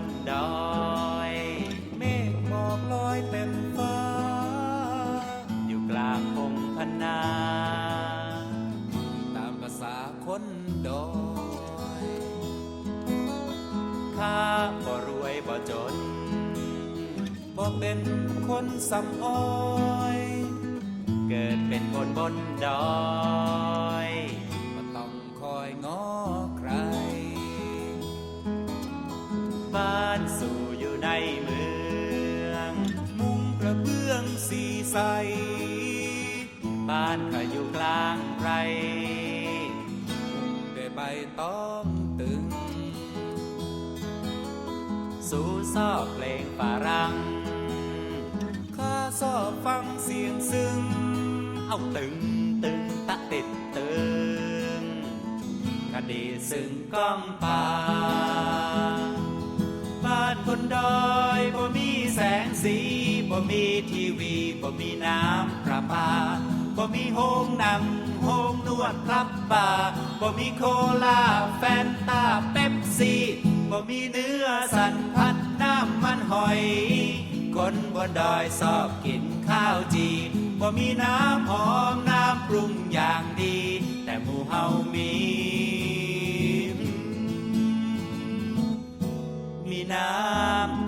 นดอยเมฆหมอกลอยเต็มฟ้า อยู่กลางพงพนา ตามภาษาคนดอยข้าบ่รวยบ่จนบ่เป็นคนสำอ้อย เกิดเป็นคนบนดอย ใส บ้านข้าอยู่กลางไรด้วยใบตองตึง สู่ซอกเพลงฝรั่งข้าชอบฟังเสียงซึ้ง เอาตึงตึงตะติดตึงคดีซึ่งก้องป่าบ้านคนดอย สีบ่มีทีวีบ่มีน้ำประปาบ่มีโฮงหนังโฮงนวดคลับบาร์บ่มีโคลาแฟนตาเป๊ปซี่บ่มีเนื้อสันพัดน้ำมันหอย คนบนดอยชอบกินข้าวจีบ่มีน้ำหอมน้ำปรุงอย่างดี แต่หมู่เฮามี มีน้ำ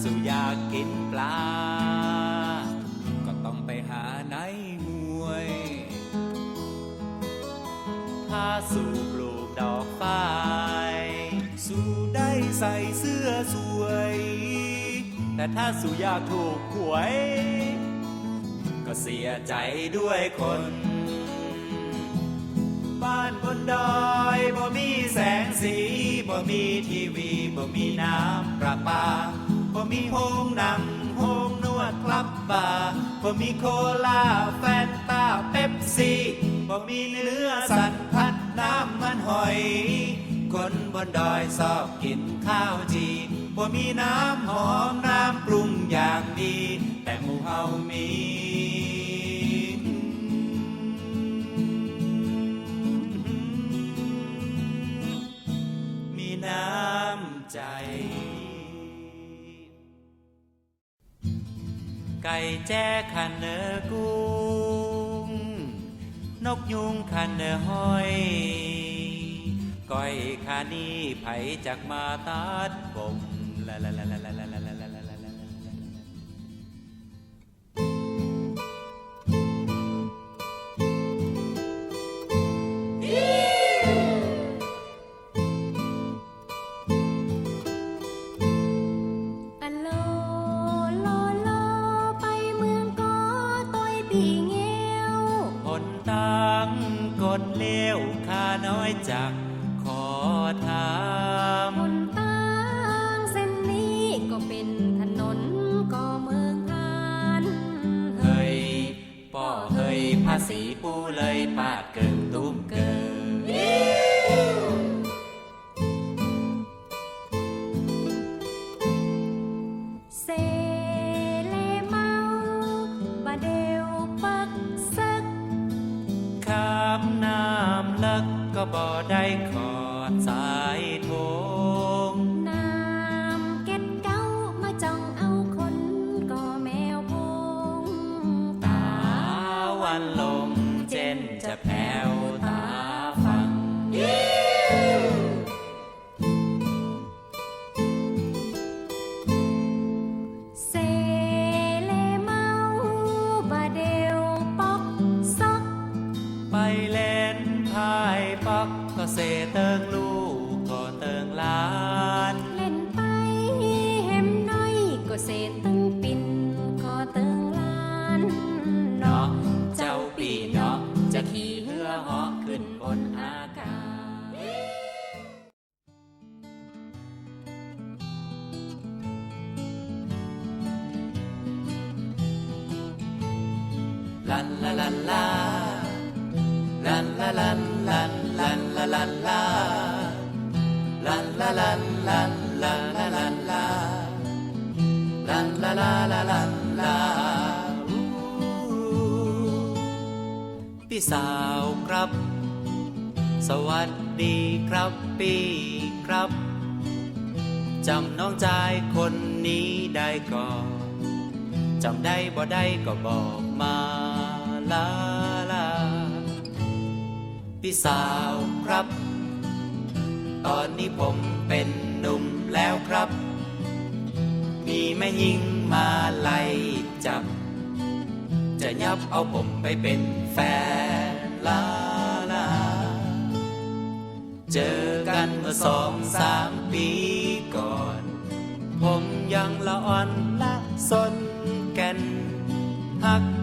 สู่อยากกินปลา ก็ต้องไปหาในห้วย ถ้าสู่ปลูกดอกฝ้าย สู่ได้ใส่เสื้อสวย แต่ถ้าสู่อยากถูกหวย ก็เสียใจด้วยคน บ้านบนดอยบ่มีแสงสีบ่มีทีวีบ่มีน้ำประปา บ่มีโฮงหนังโฮงนวดคลับบาร์บ่มีโคลาแฟนตาเป๊ปซี่บ่มีเนื้อสันพัดน้ำมันหอย คนบนดอยชอบกินข้าวจีบ่มีน้ำหอมน้ำปรุงอย่างดี แต่หมู่เฮามีมีน้ำใจ ไก่แจ้ขันเนอกุ้ง นกยุงขันเนอหอย ก้อยขานีไผจากมาตาดกลมลาลาลาลา นเลี้ยวข้าน้อยจัง one Lord. ลันลาลันลาลันลันลันลาลันลาลันลาลันลันลันลาลันลาลันลาลาลาลันลาพี่สาวครับ สวัสดีครับพี่ครับจำน้องชายคนนี้ได้ก่อนจำได้บ่ได้ก็บอกมา ลาลา พี่สาวครับ ตอนนี้ผมเป็นหนุ่มแล้วครับ มีแม่ยิงมาไล่จับ จะยับเอาผมไปเป็นแฟนลาลา เจอกันเมื่อสองสามปีก่อน ผมยังละอ่อนละสน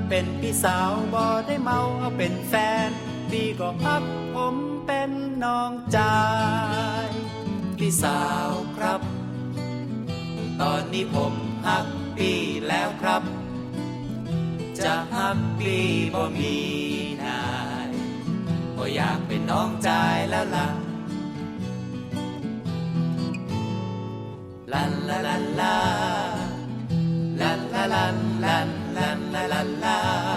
เป็นพี่สาวบ่ได้เมาเอาเป็นแฟนพี่ก็ฮักผมเป็นน้องจายพี่สาวครับ ตอนนี้ผมฮักพี่แล้วครับ จะฮักพี่บ่มีนายบ่อยากเป็นน้องจายแล้วล่ะลันลาลันลาลันลาลันลัน ลันลา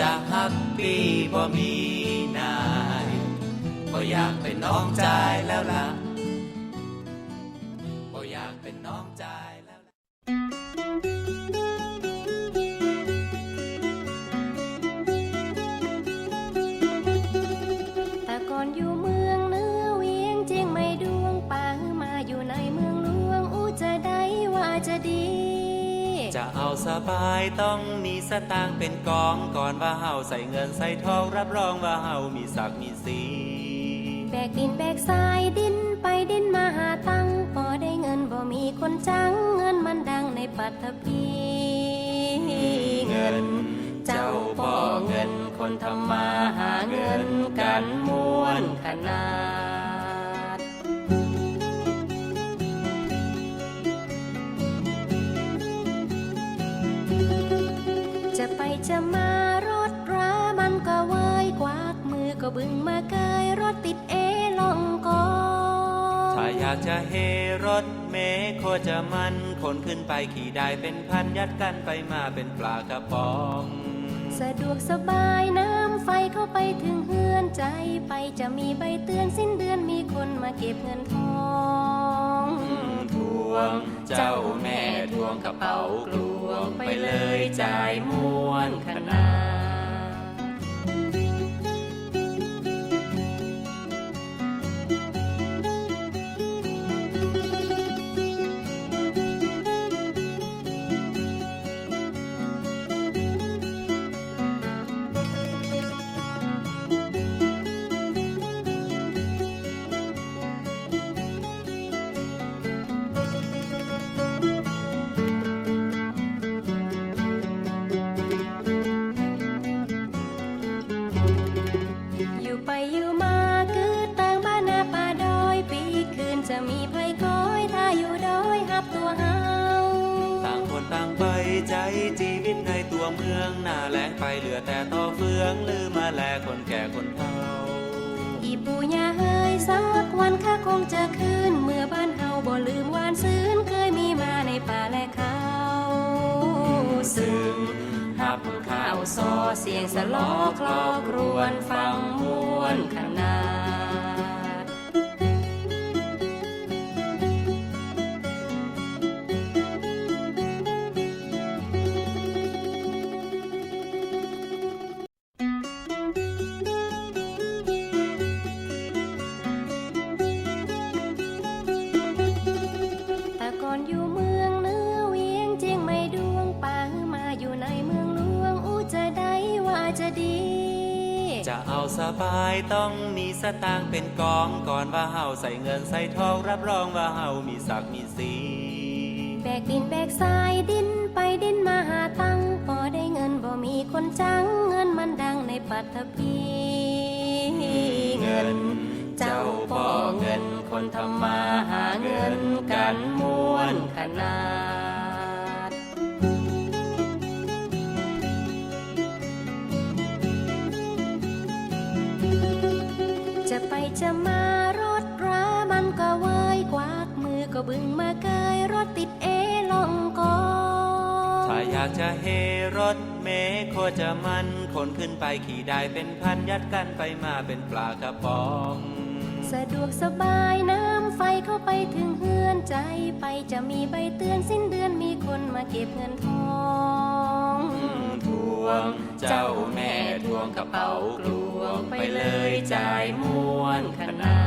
จะฮักปีบ่มีนายบ่อยากเป็นน้องใจแล้วล่ะ สบายต้องมีสตางค์เป็นกองก่อนว่าเฮาใส่เงินใส่ทองรับรองว่าเฮามีศักดิ์มีสีแบกดินแบกทรายดินไปดินมาหาตังพอได้เงินบ่มีคนจังเงินมันดังในปัตตภีเงิน เจ้าพ่อเงินคนทำมาหาเงินกันม้วนขนาด จะไปจะมารถรามันก็เว้ยกวากมือก็บึงมาเกยรถติดเอลองกอถ้าอยากจะเฮรถเมโคจะมันคนขึ้นไปขี่ได้เป็นพันยัดกันไปมาเป็นปลากระป๋องสะดวกสบายน้ำไฟเข้าไปถึงเฮือนใจไปจะมีใบเตือนสิ้นเดือนมีคนมาเก็บเงินทองทวง เจ้าแม่ทวงกระเป๋ากล วงไปเลยจ่ายม้วนขนาด ยงสล้อคลอครวนฟังม้วนขนาายต้องมีสตางค์เป็นกองก่อนว่าเฮาใส่เงินใส่ทองรับรองว่าเฮามีศักดิ์มีสีแบกดินแบกทรายดินไปดินมาหาตังพอได้เงินบ่มีคนจังเงินมันดังในปัตตภีเงิน เจ้าพ่อเงินคนทำมาหาเงินกันม้วนขนาด เฮรถเมโคจะมันคนขึ้นไปขี่ได้เป็นพันยัดกันไปมาเป็นปลากระป๋องสะดวกสบายน้ำไฟเข้าไปถึงเฮือนใจไปจะมีใบเตือนสิ้นเดือนมีคนมาเก็บเงินทองทวง เจ้าแม่ทวงกระเป๋ากลวงไปเลยจ่ายม้วนขนาด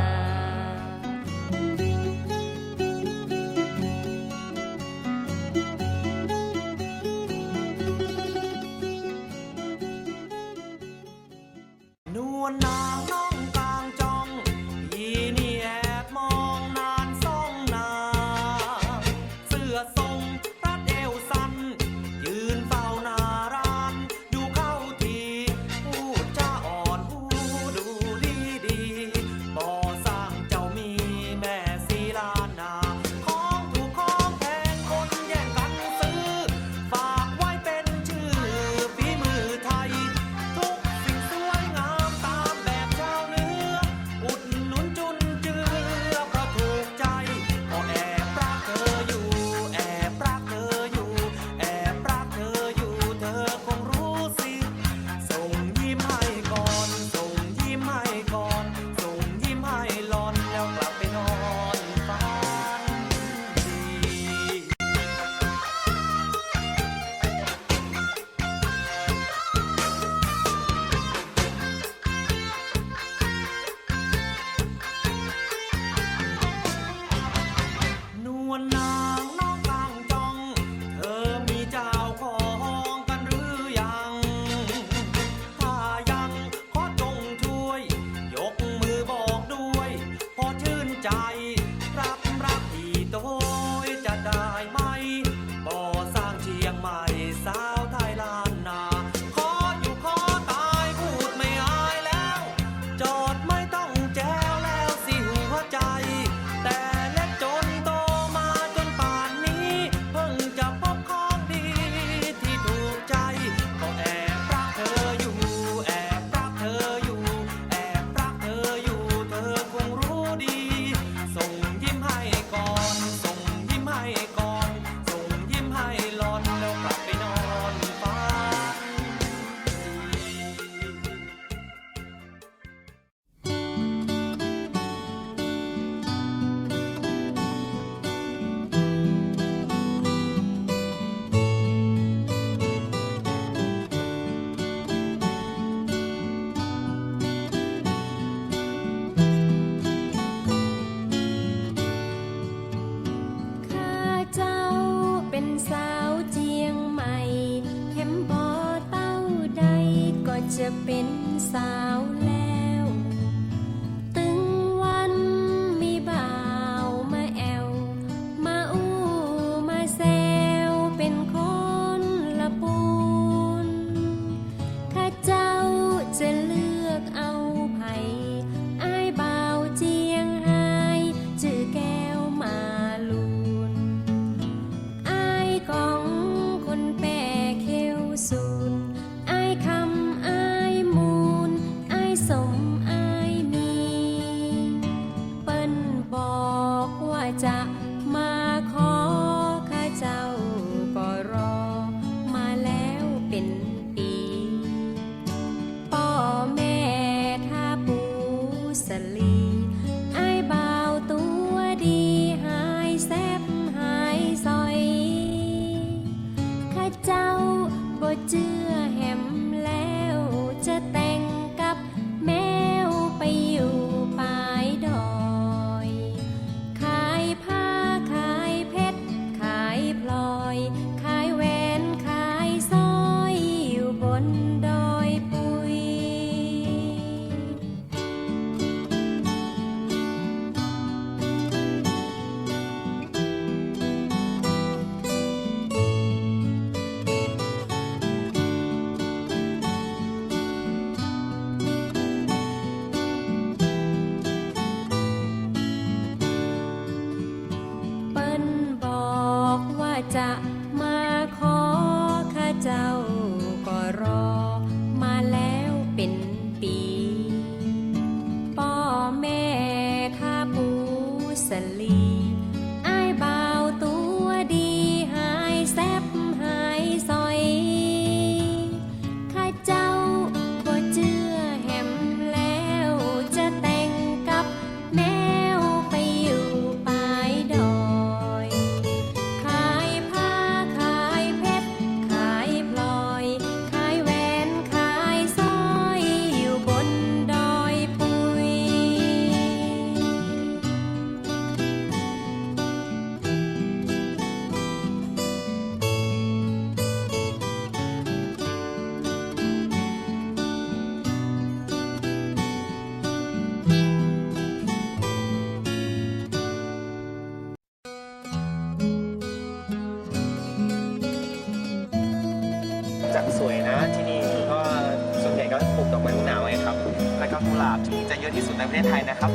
ที่จะเยอะที่สุดในประเทศไทยนะครับ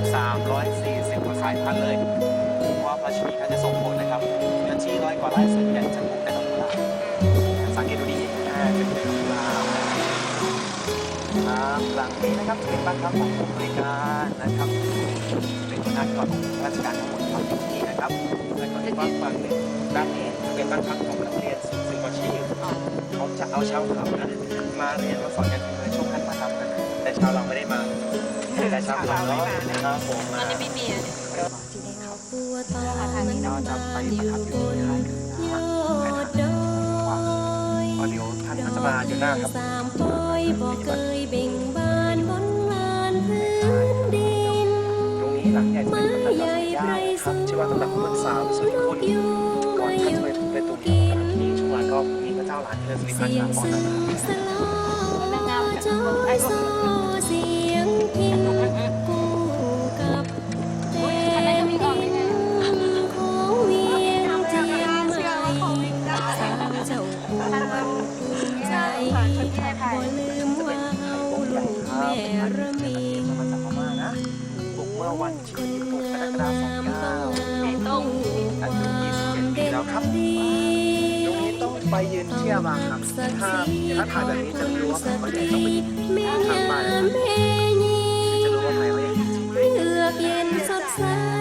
340กว่าสายพันธุ์เลยว่าพระชีเขาจะส่งผลนะครับเนื้อที่ร้อยกว่าไร่ส่วนใหญ่จะปลูกแต่ดอกกุหลาบสังเกตดูดีอ่าจะเป็นดอกกุหลาบครับหลังนี้นะครับจะเป็นบ้านพักของผู้บริการนะครับเป็นคนงานก่อนของราชการทั้งหมดครับที่นี่นะครับแล้วก็อีกบ้านฝั่งนึ่งด้านนี้จะเป็นบ้านพักของนักเรียนสื่อสื่อาชีพเขาจะเอาชาวเขานะมาเรียนมาสอนกันในช่วงขั้นมาทำกันนะแต่ชาวเรา ไม่ได้มาแต่ชาวเขาเนาะนะครับผมมาดอกบัวตองมันบานอยู่บนยอดดอยพอเดี๋ยวท่านก็จะมาอยู่หน้าครับสามปอยบอกเคยเบ่งบานบนงานพื้นดินตรงนี้หลังใหญ่จะเป็นตำหนักของย่าครับชื่อว่าตำหนักคุณสาวสุริคุณก่อนท่านจะไปเป็นตรงนี้ที่ช่วงหลังก็มีพระเจ้าหลานเธอสิริพันเสียธ์งมาก่อนสนะครับสลอจอ ยิ้มกู้กับเต็มดินของเวียงเจียงใหม่สามเจ้าควรภูมิใจบ่ลืมว่าเฮาลูกแม่ระมิงเมื่อวันที่26กรกฎาคม29ต้องอายุ27ปีแล้วครับตรงนี้ต้องไปยืนเทียบอะครับถ้าถ้าถ่ายแบบนี้จะรู้ว่าเขาใหญ่ต้องไปยืนแม่ยามแม่ยิจะ อกเ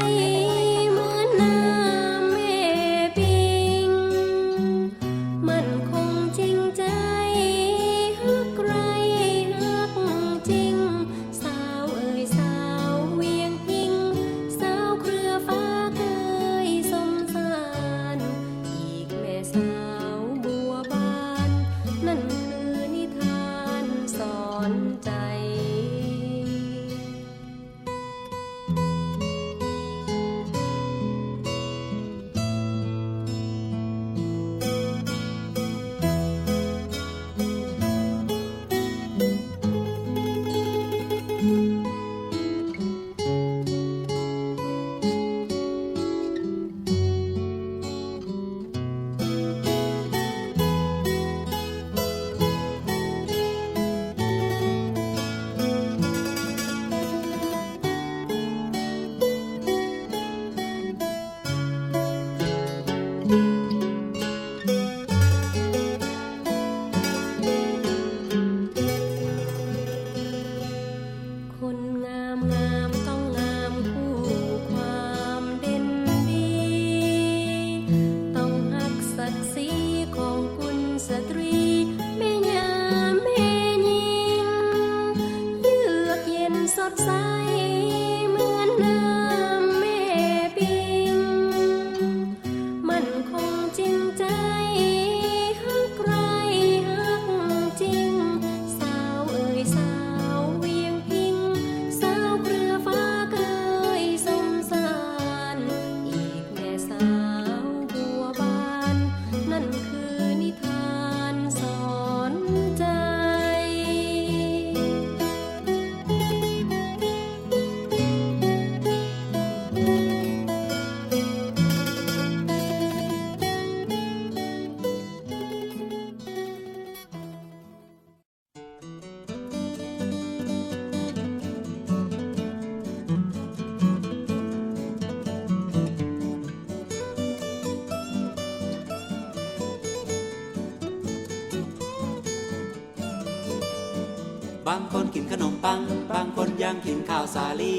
างคนกินขนมปัง บางคนยังกินข้าวสาลี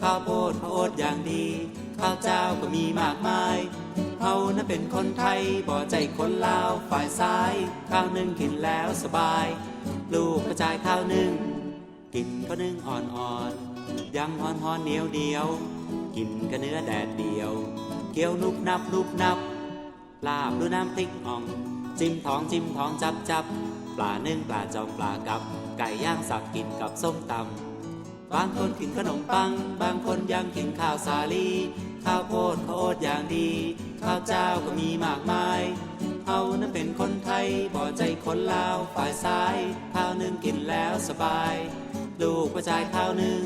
ข้าวโพดข้าวโอ๊ตอย่างดี ข้าวเจ้าก็มีมากมายเฮานั้นเป็นคนไทยบ่ใจคนลาวฝ่ายซ้าย ข้าวนึ่งกินแล้วสบาย ลูกกระจายข้าวนึ่ง กินก็นึ่งอ่อนๆยังหอนหอนเหนียวเดียว กินก็เนื้อแดดเดียว เกี๊ยวนุบนับนุบนับ ลาบดูน้ำพริกอ่อง จิ้มท้องจิ้มท้องจับจับปลานึ่งปลาจอมปลากับ ไก่ย่างสับกินกับส้มตำบางคนกินขนมปัง บางคนยังกินข้าวสาลี ข้าวโพดข้าวโอ๊ตอย่างดี ข้าวเจ้าก็มีมากมายเฮานั้นเป็นคนไทยบ่ใจคนลาวฝ่ายซ้าย ข้าวนึ่งกินแล้วสบาย ลูกกระจายข้าวนึ่ง